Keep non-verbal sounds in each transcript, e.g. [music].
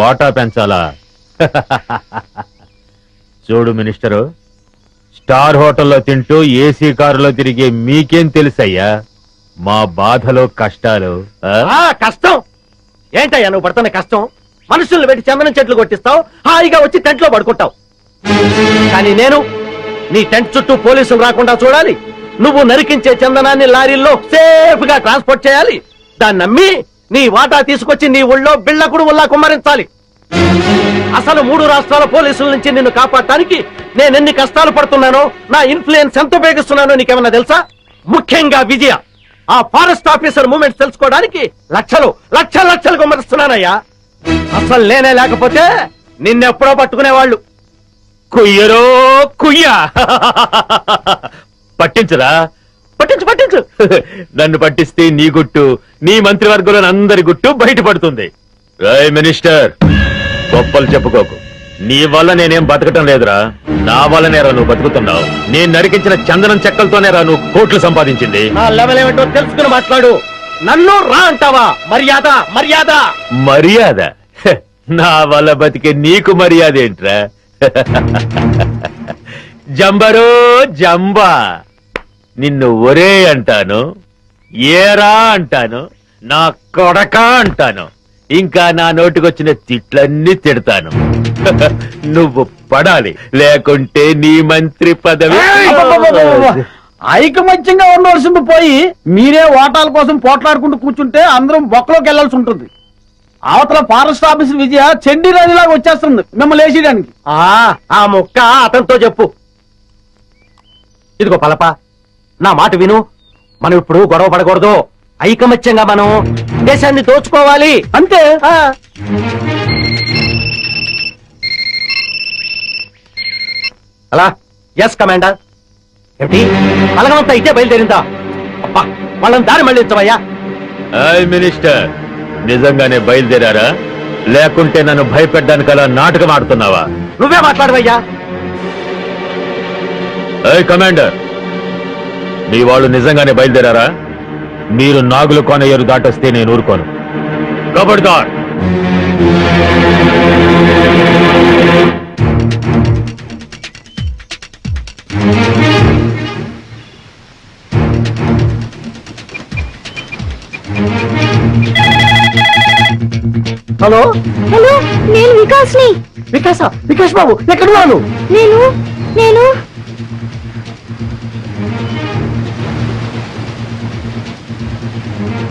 వాటా పెంచాలా? చూడు minister star హోటల్లో తింటూ ఏసీ కారులో తిరిగే మీకేం తెలుసయ్యా? మా బాధలో కష్టాలు ఆ? కష్టం! ఏంటయ్యా నువ్వు పడుతున్న కష్టం? మనుషుల్ని పెట్టి చందనం చెట్లు కొట్టిస్తావు హాయిగా వచ్చి టెంట్లో పడుకుంటావు. కానీ నేను నీ టెంట్ చుట్టూ పోలీసులు రాకుండా చూడాలి. నువ్వు నరికించే చందనాన్ని లారీల్లో సేఫ్గా ట్రాన్స్పోర్ట్ చేయాలి. దాన్ని నమ్మి నీ వాటా తీసుకొచ్చి నీ ఊళ్ళో బిళ్ళకుడు ఉల్లా కుమ్మరించాలి. అసలు మూడు రాష్ట్రాల పోలీసుల నుంచి నిన్ను కాపాడటానికి నేను ఎన్ని కష్టాలు పడుతున్నానో నా ఇన్ఫ్లుయెన్స్ ఎంత ఉపయోగిస్తున్నానో నీకేమన్నా తెలుసా? ముఖ్యంగా విజయ ఆ ఫారెస్ట్ ఆఫీసర్ మూమెంట్స్ తెలుసుకోవడానికి లక్షలు లక్షల లక్షలు కుమ్మరిస్తున్నానయ్యా. అసలు నేనే లేకపోతే నిన్నెప్పుడో పట్టుకునేవాళ్ళు. కుయ్యరో కుయ్య. [laughs] పట్టించరా? పట్టించు పట్టించు. [laughs] నన్ను పట్టిస్తే నీ గుట్టు నీ మంత్రివర్గంలో అందరి గుట్టు బయటపడుతుంది. రాయ్ మినిస్టర్ గొప్పలు చెప్పుకోకు. నీ వల్ల నేనేం బతకటం లేదురా. నా వల్లనే రా నువ్వు బతుకుతున్నావు. నేను నరికించిన చందనం చెక్కలతోనే రా నువ్వు కోట్లు సంపాదించింది. నా లెవెల్ ఏమిటో తెలుసుకుని మాట్లాడు. నన్ను రా అంటావా? మర్యాద మర్యాద. మర్యాద? హె, నా వల్ల బతికే నీకు మర్యాద ఏంట్రా? [laughs] జంబరో జంబా. నిన్ను ఒరే అంటాను ఏరా అంటాను నా కొడక అంటాను. ఇంకా నా నోటికొచ్చిన తిట్లన్నీ తిడతాను. [laughs] నువ్వు పడాలి లేకుంటే నీ మంత్రి పదవి ఐకమత్యంగా ఉండవలసింది పోయి మీరే ఓటాల కోసం పోట్లాడుకుంటూ కూర్చుంటే అందరం బొక్కలోకి వెళ్ళాల్సి ఉంటుంది. అవతల ఫారెస్ట్ ఆఫీసర్ విజయ చెండి రాజులాగా వచ్చేస్తుంది మిమ్మల్ని వేసేయడానికి ఆ ఆ ముక్క అతనితో చెప్పు. ఇదిగో పలప. నా మాట విను. మనం ఇప్పుడు గొడవ పడకూడదు. ఐకమత్యంగా మనం దేశాన్ని దోచుకోవాలి. అంతే? ఆ. అలా ఎస్ కమాండర్ ఏమిటి? బలగమంతా ఇట్టే బయలుదేరిందా? అబ్బా వాళ్ళని దారి మళ్ళించవయ్యా. మినిస్టర్. నిజంగానే బయలుదేరారా? లేకుంటే నన్ను భయపెట్టడానికి అలా నాటకం ఆడుతున్నావా? నువ్వే మాట్లాడవయ్యా. కమాండర్ మీ వాళ్ళు నిజంగానే బయలుదేరారా? మీరు నాగులు కోనయ్యరు దాటొస్తే నేను ఊరుకోను. కబడ్దార్! హలో? హలో నేను వికాస్ని. వికాస? వికాస్ బాబు ఎక్కడ ఉన్నాను నేను నేను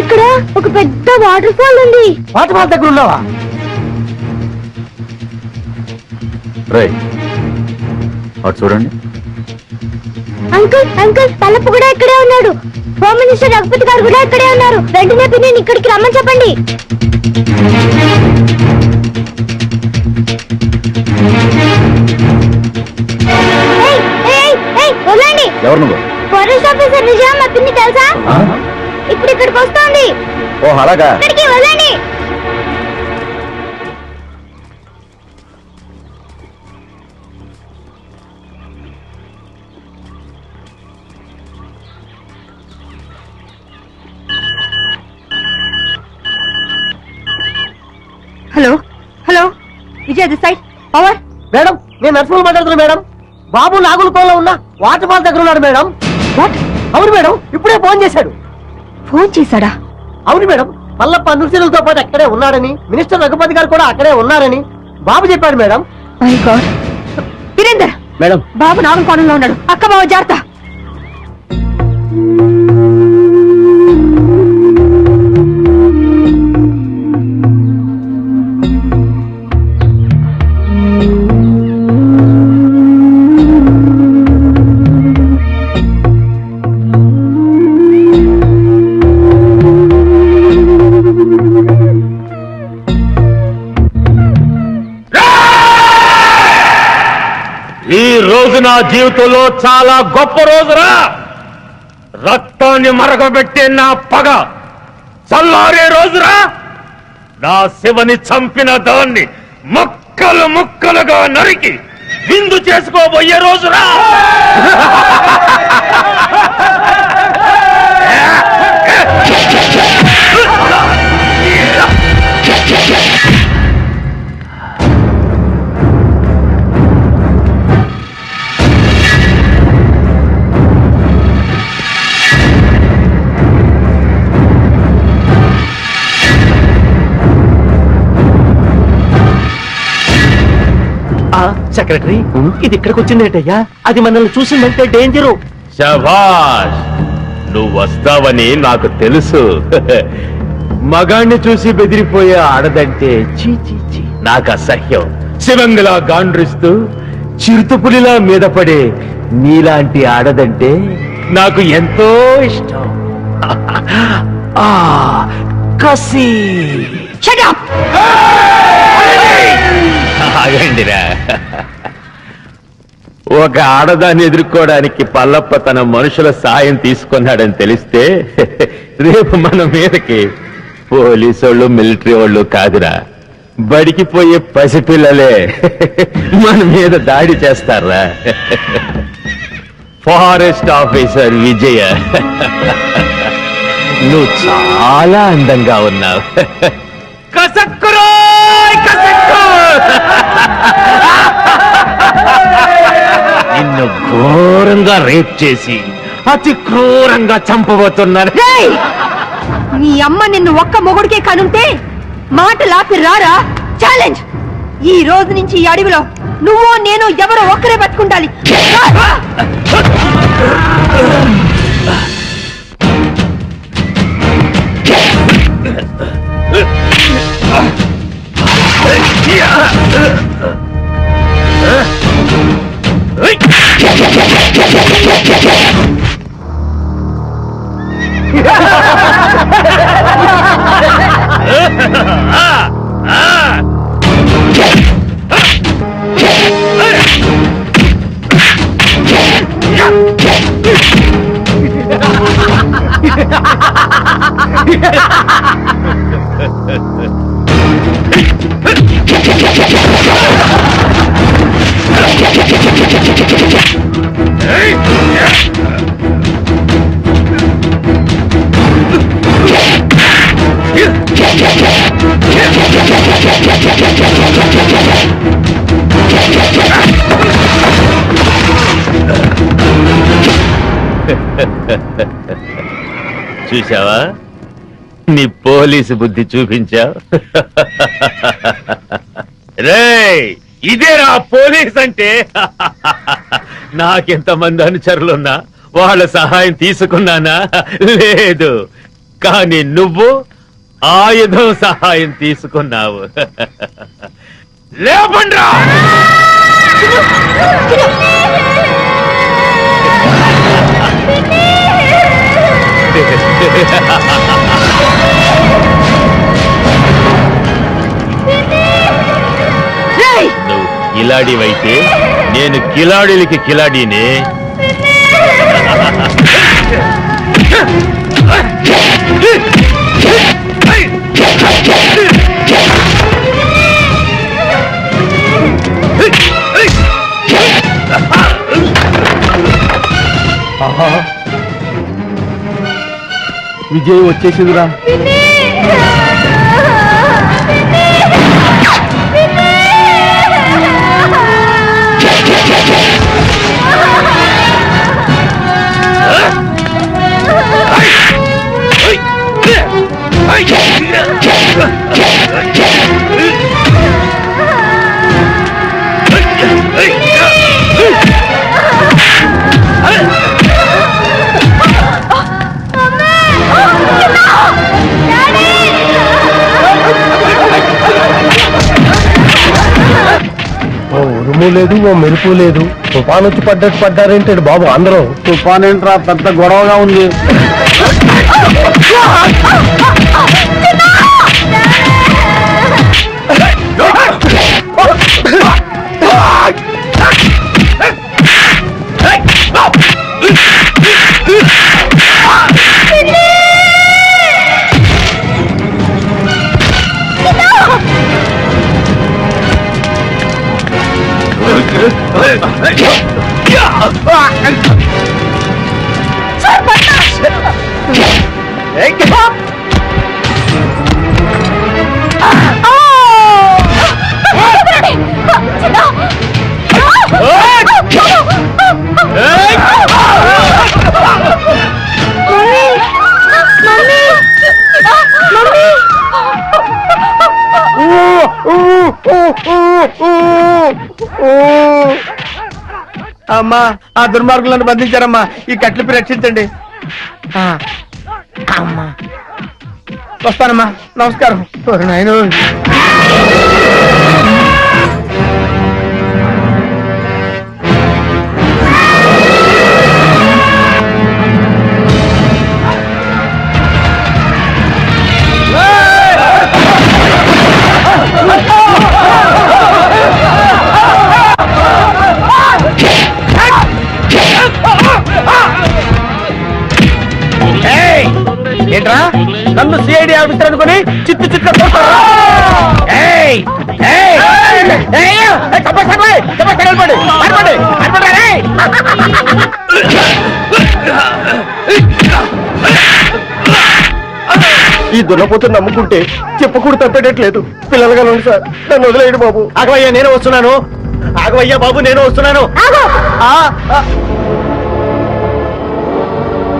ఇక్కడ ఒక పెద్ద వాటర్ ఫాల్ ఉంది. వాటర్ ఫాల్ దగ్గర ఉన్నావా? రే అటు చూడండి. అంకుల్ అంకుల్ పల్లపు కూడా ఇక్కడే ఉన్నాడు. హోమ్ మినిస్టర్ రఘుపతి గారు కూడా ఇక్కడే ఉన్నారు. వెంటనే పిన్ని ఇక్కడికి రమ్మని చెప్పండి. ఏయ్, ఏయ్, ఏయ్, వదలండి ఎవరు నువ్వు? ఫారెస్ట్ ఆఫీసర్ విజయ మా పిన్ని తెలుసా? ఇప్పుడు ఇక్కడికి వస్తోంది. ఓ అలాగా. ఇక్కడికి hello hello Vijay this side power. Madam నేను నర్సింహులు మాట్లాడుతున్నా మేడం. బాబు నాగులకోలో ఉన్న వాటర్ ఫాల్ దగ్గర ఉన్నాడు మేడం. వాట్ అవును మేడం ఇప్పుడే ఫోన్ చేశాడు. ఫోన్ చేశాడా? అవును మేడం. పల్లప్ప నృత్యులతో పాటు అక్కడే ఉన్నాడని మినిస్టర్ రఘుపతి గారు కూడా అక్కడే ఉన్నారని బాబు చెప్పాడు madam. My god. Virender! Madam. Babu నాలుగు కోణంలో ఉన్నాడు. అక్క బావ జాగ్రత్త. రోజు నా జీవితంలో చాలా గొప్ప రోజురా. రక్తాన్ని మరగబెట్టే నా పగ చల్లారే రోజురా. నా శివని చంపిన దాన్ని ముక్కలు ముక్కలుగా నరికి విందు చేసుకోబోయే రోజురా. [laughs] సెక్రటరీ ఇది ఇక్కడికి వచ్చిందేటయ్యా అది మనల్ని చూసిందంటే డేంజరు శభాష్ నువ్వు వస్తావని నాకు తెలుసు. మగాణ్ణి చూసి బెదిరిపోయే ఆడదంటే చీ చీ చీ. నాకు అసహ్యం. శివంగిలా గాండ్రిస్తూ చిరుతపులిలా మీద పడే నీలాంటి ఆడదంటే నాకు ఎంతో ఇష్టం. ఆ కసి. ఆగండిరా. ఒక ఆడదాన్ని ఎదుర్కోవడానికి పల్లప్ప తన మనుషుల సాయం తీసుకున్నాడని తెలిస్తే [laughs] రేపు మన మీదకి పోలీసు వాళ్ళు మిలిటరీ వాళ్ళు కాదురా. బడికి పోయే పసిపిల్లలే [laughs] మన మీద దాడి చేస్తారా? [laughs] ఫారెస్ట్ ఆఫీసర్ విజయ నువ్వు చాలా అందంగా ఉన్నావు. కసక్కురో కసక్కు ఘోరంగా రేప్ చేసి అతి క్రూరంగా చంపబోతున్నాను రేయ్! నీ అమ్మ నిన్ను ఒక్క మొగుడికే కనుంటే మాటలాపి రారా ఛాలెంజ్ ఈ రోజు నుంచి ఈ అడవిలో నువ్వు నేను ఎవరో ఒక్కరే బతుకుండాలి [laughs] రా! Ha ha ha ha ha! [laughs] చూసావా నీ పోలీసు బుద్ధి చూపించావు. [laughs] రేయ్ ఇదేరా పోలీస్ అంటే? [laughs] నాకెంతమంది అనుచరులున్నా వాళ్ళ సహాయం తీసుకున్నానా? లేదు. కానీ నువ్వు ఆయుధం సహాయం తీసుకున్నావు. లేపండ్రా నువ్వు కిలాడివైతే నేను కిలాడిలకి కిలాడీనే. విజయ్ వచ్చేసిందిరా. మెరుపు లేదు. తుఫాన్ వచ్చి పడ్డట్టు పడ్డారేంటాడు బాబు? అందరూ తుఫాన్ ఏంట్రా? పెద్ద గొడవగా ఉంది. అమ్మా ఆ దుర్మార్గులను బంధించారమ్మా. ఈ కట్లిపి రక్షించండి అమ్మా. వస్తానమ్మా నమస్కారం. ఓరి ఈ దున్నపోతుని నమ్ముకుంటే చెప్పకూడదు తప్పేటట్లేదు పిల్లలుగా ఉంది సార్. నన్ను వదిలేయండి బాబు. ఆగవయ్యా నేను వస్తున్నాను. ఆగవయ్యా బాబు నేను వస్తున్నాను.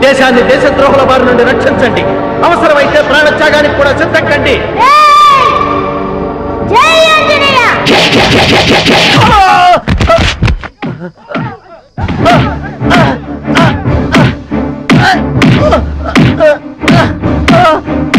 దేశాన్ని దేశద్రోహుల బారి నుండి రక్షించండి. అవసరమైతే ప్రాణత్యాగానికి కూడా సిద్ధం కండి జై ఆంజనేయ! తీసుకెళ్ళండి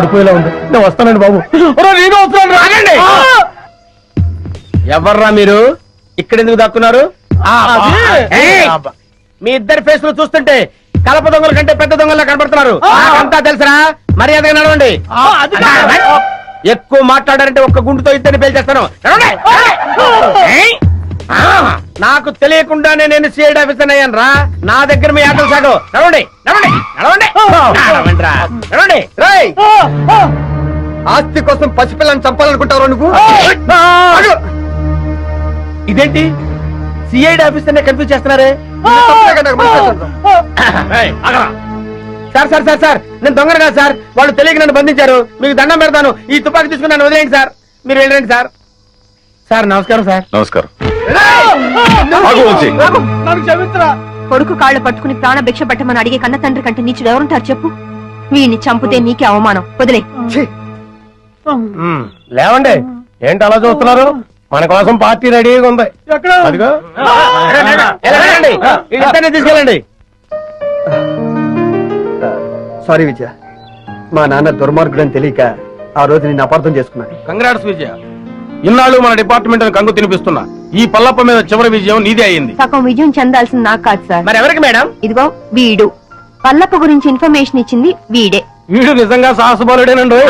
తెరబడిపోయేలా ఉంది. నేను వస్తానండి బాబు. నేను ఆగండి ఎవర్రా మీరు? ఇక్కడ ఎందుకు దాక్కున్నారు! మీ ఇద్దరి ఫేస్లో చూస్తుంటే కలప దొంగల కంటే పెద్ద దొంగలా కనబడుతున్నారు నాకంతా తెలుసురా. మర్యాదగా నడవండి. ఎక్కువ మాట్లాడారంటే ఒక్క గుండుతో ఇద్దరిని పేల్చేస్తాను. నాకు తెలియకుండానే నేను సిఐడి ఆఫీసర్ అయ్యాను రా. నా దగ్గర మీ ఆటలు సాగు. నడవండి నడవండి నడవండి. నడవండి రా నడవండి ఆస్తి కోసం పసిపిల్లని చంపాలనుకుంటావు నువ్వు. ఇదేంటి? సిఐడి ఆఫీసర్ కన్ఫ్యూజ్ చేస్తున్నారే. సార్ సార్ సార్ సార్ నేను దొంగను కాదు సార్. వాళ్ళు తెలియక నన్ను బంధించారు. మీకు దండం పెడతాను. ఈ తుపాకీ తీసుకుని నన్ను వదిలేయండి సార్. మీరు వెళ్ళండి సార్. సార్ నమస్కారం సార్. నమస్కారం. నన్ను క్షమించరా? కొడుకు కాళ్ళు పట్టుకుని ప్రాణ భిక్ష పెట్టమని అడిగే కన్న తండ్రి కంటే నీచుడు ఎవరుంటారు చెప్పు? వీడిని చంపితే నీకే అవమానం. వదిలే. లేవండి. ఏంటి అలా చూస్తున్నారు? మన కోసం పార్టీ రెడీగా ఉంది. ఎక్కడ? అదిగో. వెళ్ళండి. వీళ్ళిద్దరిని తీసుకెళ్ళండి. సారీ విజయ. మా నాన్న దుర్మార్గుడని తెలియక ఆ రోజు నేను అపార్థం చేసుకున్నాను. కంగ్రాట్స్ విజయ. ఇన్నాళ్ళు మన డిపార్ట్మెంట్ కంగు తినిపిస్తున్నా. ఈ పల్లప్ప మీద చివరి విజయం నీదే అయింది. సగం విజయం చెందాల్సింది నాకు కాదు సార్. మరి ఎవరికి మేడం? ఇదిగో వీడు. పల్లప్ప గురించి ఇన్ఫర్మేషన్ ఇచ్చింది వీడే. వీడు నిజంగా సాహసబాలుడేనండు [laughs]